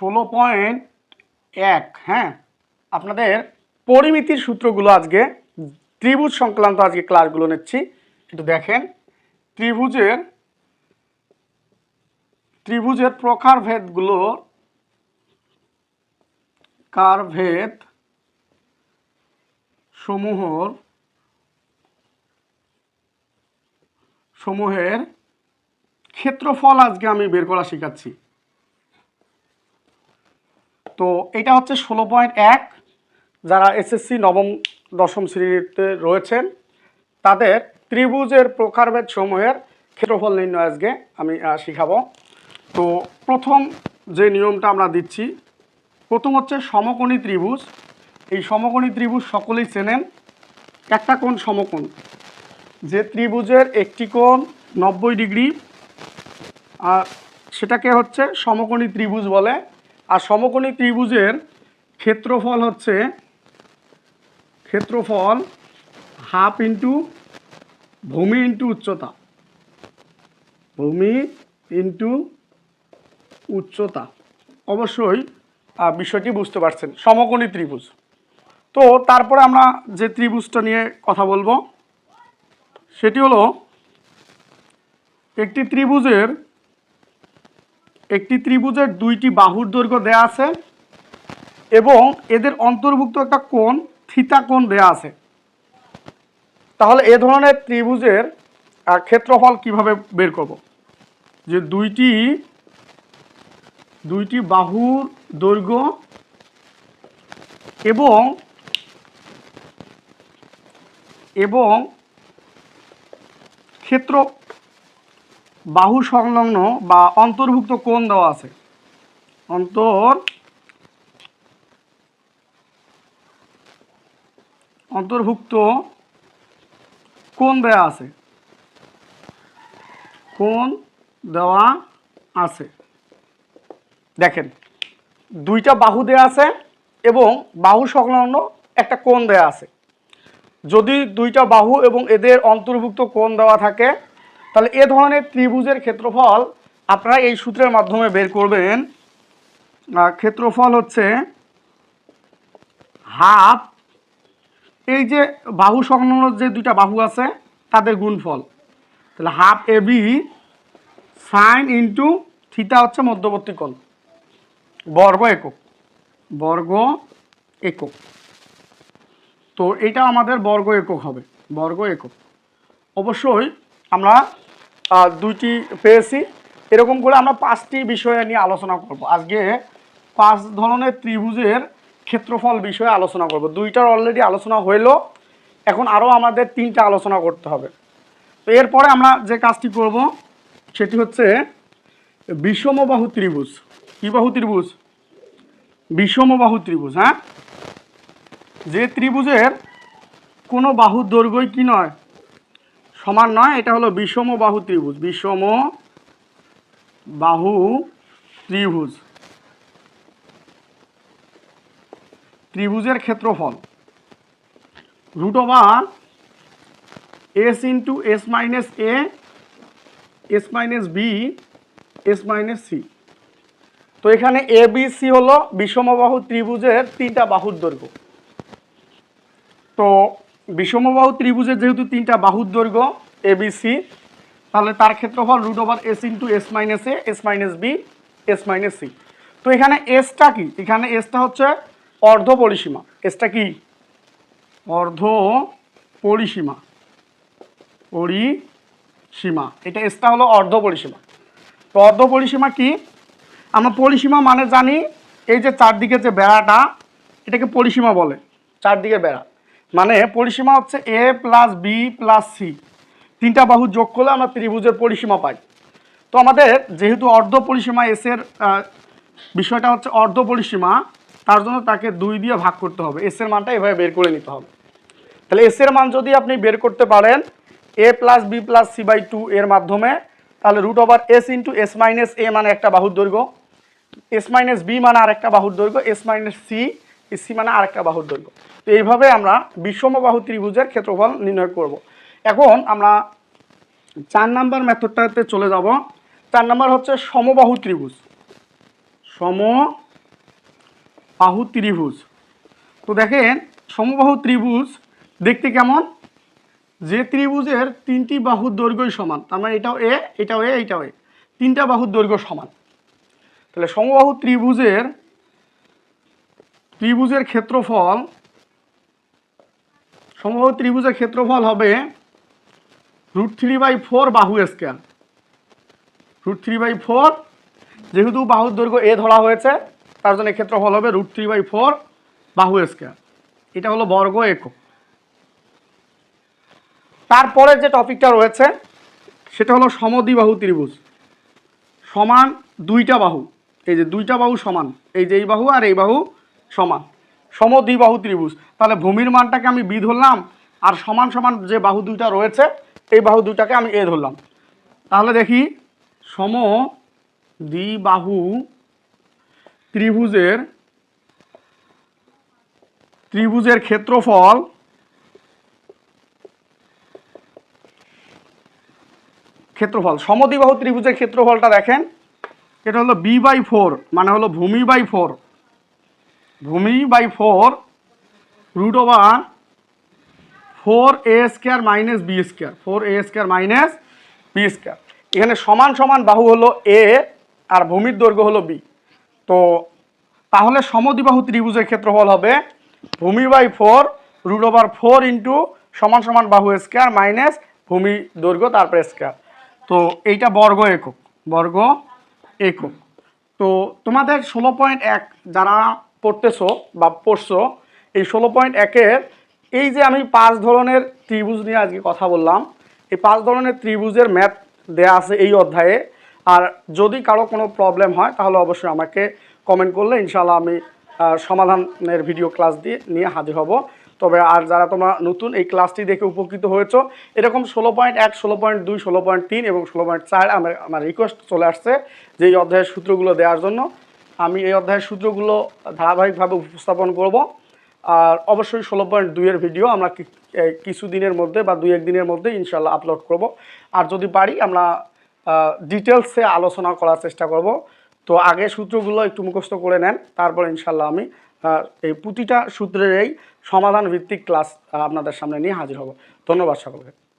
ষোলো পয়েন্ট এক হ্যাঁ? আপনাদের পরিমিতির সূত্রগুলো আজকে, ত্রিভুজ সংক্রান্ত আজকে ক্লাসগুলো নিচ্ছি। একটু দেখেন, ত্রিভুজের ত্রিভুজের প্রকারভেদগুলো, কারভেদ সমূহর, সমূহের ক্ষেত্রফল আজকে আমি বের করা শেখাচ্ছি। তো এটা হচ্ছে ষোলো পয়েন্ট এক, যারা এসএসসি নবম, দশম শ্রেণীতে রয়েছেন, তাদের ত্রিভুজের প্রকারভেদ সমূহের ক্ষেত্রফল নির্ণয় আজকে আমি শিখাবো। তো প্রথম যে নিয়মটা আমরা দিচ্ছি, প্রথম হচ্ছে সমকোণী ত্রিভুজ। এই সমকোণী ত্রিভুজ সকলেই চেনেন। একটা কোণ সমকোণ, যে ত্রিভুজের একটি কোণ নব্বই ডিগ্রি, আর সেটাকে হচ্ছে সমকোণী ত্রিভুজ বলে। আর সমকোণী ত্রিভুজের ক্ষেত্রফল হচ্ছে, ক্ষেত্রফল হাফ ইন্টু ভূমি ইন্টু উচ্চতা। ভূমি ইন্টু উচ্চতা। অবশ্যই বিষয়টি বুঝতে পারছেন। সমকোণী ত্রিভুজ। তো তারপরে আমরা যে ত্রিভুজটা নিয়ে কথা বলব, সেটি হলো একটি ত্রিভুজের একটি ত্রিভুজের দুইটি বাহুর দৈর্ঘ্য দেয়া আছে এবং এদের অন্তর্ভুক্ত একটা কোণ, থিতা কোণ দেয়া আছে। তাহলে এ ধরনের ত্রিভুজের ক্ষেত্রফল কীভাবে বের করব? যে দুইটি দুইটি বাহুর দৈর্ঘ্য এবং এবং ক্ষেত্র বাহু সংলগ্ন বা অন্তর্ভুক্ত কোণ দেওয়া আছে। অন্তর, অন্তর্ভুক্ত কোন দেওয়া আছে। কোন দেওয়া আছে। দেখেন, দুইটা বাহু দেয়া আছে এবং বাহু সংলগ্ন একটা কোণ দেয়া আছে। যদি দুইটা বাহু এবং এদের অন্তর্ভুক্ত কোণ দেওয়া থাকে তাহলে এ ধরনের ত্রিভুজের ক্ষেত্রফল আপনারা এই সূত্রের মাধ্যমে বের করবেন। ক্ষেত্রফল হচ্ছে হাফ, এই যে বাহু সংলগ্ন যে দুইটা বাহু আছে, তাদের গুণফল। তাহলে half A B sine into theta হচ্ছে মধ্যবর্তী কোণ, বর্গ একক বর্গ একক। তো এটা আমাদের বর্গ একক হবে, বর্গ একক। অবশ্যই আমরা দুইটি পেয়েছি। এরকম করে আমরা পাঁচটি বিষয় নিয়ে আলোচনা করব। আজকে পাঁচ ধরনের ত্রিভুজের ক্ষেত্রফল বিষয়ে আলোচনা করব। দুইটার অলরেডি আলোচনা হইল। এখন আরও আমাদের তিনটা আলোচনা করতে হবে। তো এরপরে আমরা যে কাজটি করব, সেটি হচ্ছে বিষমবাহু ত্রিভুজ। কী বাহু ত্রিভুজ? বিষমবাহু ত্রিভুজ হ্যাঁ? যে ত্রিভুজের কোনো বাহুর দৈর্ঘ্যই কি নয় সমান নয়, এটা হলো বিষম বাহু ত্রিভুজ, বিষম বাহু ত্রিভুজ। ত্রিভুজের ক্ষেত্রফল, root over S into S minus A, S minus B, S minus C. তো এখানে এ, বি, সি হলো বিষমবাহু ত্রিভুজের তিনটা বাহুর দৈর্ঘ্য। তো বিষমবাহু ত্রিভুজের যেহেতু তিনটা বাহুর দৈর্ঘ্য সি তাহলে তার ক্ষেত্রফল root over S into S minus A S minus B S minus C তো এখানে এসটা কি? এখানে এসটা হচ্ছে অর্ধ পরিসীমা। এসটা কি? অর্ধ পরিসীমা। পরিসীমা। এটা এসটা হলো অর্ধ পরিসীমা। তো অর্ধ পরিসীমা কি? আমরা পরিসীমা মানে জানি, এই যে চারদিকে যে বেড়াটা, এটাকে পরিসীমা বলে, চারদিকে বেড়া। মানে পরিসীমা হচ্ছে A plus B plus C তিনটা বাহু যোগ করলে আমরা ত্রিভুজের পরিসীমা পাই। তো আমাদের যেহেতু অর্ধ পরিসীমা এসের বিষয়টা হচ্ছে অর্ধ পরিসীমা, তার জন্য তাকে দুই দিয়ে ভাগ করতে হবে। এসের মানটা এভাবে বের করে নিতে হবে। তাহলে এসের মান যদি আপনি বের করতে পারেন A plus B plus C by two এর মাধ্যমে, তাহলে root over S into S minus A মানে একটা বাহুর দৈর্ঘ্য এস মাইনাস বি মানে আরেকটা বাহুর দৈর্ঘ্য এস মাইনাস সি সি মানে আরেকটা বাহুর দৈর্ঘ্য। তো এইভাবে আমরা বিষম বাহু ত্রিভুজের ক্ষেত্রফল নির্ণয় করব। এখন আমরা চার নাম্বার মেথডটাতে চলে যাব। চার নাম্বার হচ্ছে সমবাহু ত্রিভুজ। সমবাহু বাহু ত্রিভুজ। তো দেখেন, সমবাহু ত্রিভুজ দেখতে কেমন? যে ত্রিভুজের তিনটি বাহুর দৈর্ঘ্যই সমান, তার মানে এটাও এ এটাও এ এটাও এ। তিনটা বাহুর দৈর্ঘ্য সমান। তাহলে সমবাহু ত্রিভুজের ত্রিভুজের ক্ষেত্রফল সমবাহু ত্রিভুজের ক্ষেত্রফল হবে রুট থ্রি বাই ফোর বাহু square root three by four যেহেতু বাহুর দৈর্ঘ্য এ ধরা হয়েছে, তার জন্য ক্ষেত্রফল হবে রুট থ্রি বাই ফোর বাহু স্কোয়ার এটা হলো বর্গ একক। তারপরে যে টপিকটা রয়েছে, সেটা হলো সমদ্বিবাহু ত্রিভুজ। সমান দুইটা বাহু, এই যে দুইটা বাহু সমান, এই যে এই বাহু আর এই বাহু সমান। সমদ্বিবাহু ত্রিভুজ। তাহলে ভূমির মানটাকে আমি বি ধরলাম, আর সমান সমান যে বাহু দুইটা রয়েছে, এই বাহু দুইটাকে আমি এ ধরলাম। তাহলে দেখি, সম দ্বিবাহু ত্রিভুজের ত্রিভুজের ক্ষেত্রফল ক্ষেত্রফল সমদ্বিবাহু ত্রিভুজের ক্ষেত্রফলটা দেখেন, এটা হলো বি বাই ফোর মানে হলো ভূমি বাই ফোর। ভূমি by four root over four A square minus B square, four A square minus B square. এখানে সমান সমান বাহু হলো এ আর ভূমির দৈর্ঘ্য হলো বি। তো তাহলে সমদ্বিবাহু ত্রিভুজের ক্ষেত্রফল হবে ভূমি by four root over four into সমান সমান বাহু স্কোয়ার মাইনাস ভূমি দৈর্ঘ্য তারপরে স্কোয়ার। তো এইটা বর্গ একক বর্গ একক। তো তোমাদের ষোলো পয়েন্ট এক যারা পড়তেছো বা পড়ছো, এই ষোলো পয়েন্ট একের এই যে আমি পাঁচ ধরনের ত্রিভুজ নিয়ে আজকে কথা বললাম, এই পাঁচ ধরনের ত্রিভুজের ম্যাথ দেয়া আছে এই অধ্যায়ে। আর যদি কারও কোনো প্রবলেম হয়, তাহলে অবশ্যই আমাকে কমেন্ট করলে ইনশাল্লাহ আমি সমাধানের ভিডিও ক্লাস দিয়ে, নিয়ে হাজির হব। তবে আর যারা তোমরা নতুন এই ক্লাসটি দেখে উপকৃত হয়েছো, এরকম ষোলো পয়েন্ট এক, ষোলো পয়েন্ট দুই, ষোলো পয়েন্ট তিন এবং ষোলো পয়েন্ট চার আমার আমার রিকোয়েস্ট চলে আসছে যে এই অধ্যায়ের সূত্রগুলো দেওয়ার জন্য। আমি এই অধ্যায়ের সূত্রগুলো ধারাবাহিকভাবে উপস্থাপন করব। আর অবশ্যই ষোলো পয়েন্ট দুইয়ের ভিডিও আমরা কি- এই কিছু দিনের মধ্যে বা দুই এক দিনের মধ্যে ইনশাল্লাহ আপলোড করব। আর যদি পারি, আমরা ডিটেলসে আলোচনা করার চেষ্টা করব। তো আগে সূত্রগুলো একটু মুখস্থ করে নেন, তারপর ইনশাল্লাহ আমি এই প্রতিটা সূত্রের এই সমাধান ভিত্তিক ক্লাস আপনাদের সামনে নিয়ে হাজির হব। ধন্যবাদ সকলকে।